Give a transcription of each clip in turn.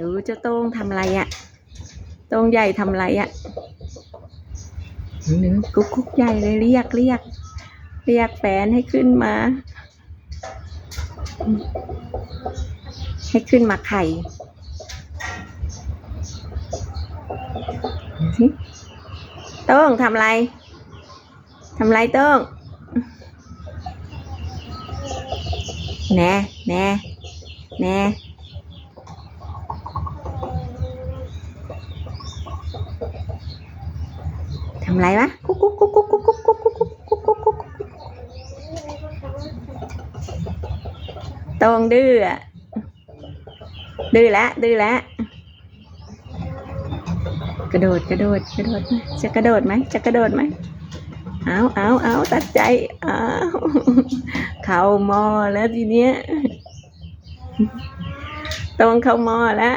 ดูเจ้าโต้งทำอะไรอะ่ะโต้งใหญ่ทำอะไรอะ่ะนึกกุ๊กกุ๊กใหญ่เลยเรียกเรียก เรียกแฟนให้ขึ้นมา ให้ขึ้นมาไข่ดูสิโต้งทำอะไรทำอะไรโต้งแหน่แหน่แหน่ำไรวะกุ๊กกุ๊กกุ๊กกุ๊กกุ๊กกุ๊กกุ๊กกุ๊กกุ๊กกุ๊กกุ๊กกุ๊กต้งดื้อดื้อแล้วดื้อแล้วกระโดดกระโดดกระโดดจะกระโดดไหมจะกระโดดไหมเอาเอาเอาตัดใจเอาเข้ามอแล้วทีเนี้ยต้องเข้ามอแล้ว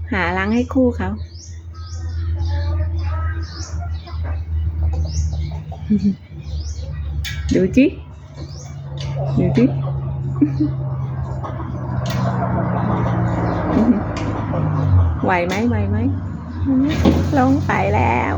หารังให้คู่เขา ดูจิดูจิไหวไหมไหวไหมลงไปแล้ว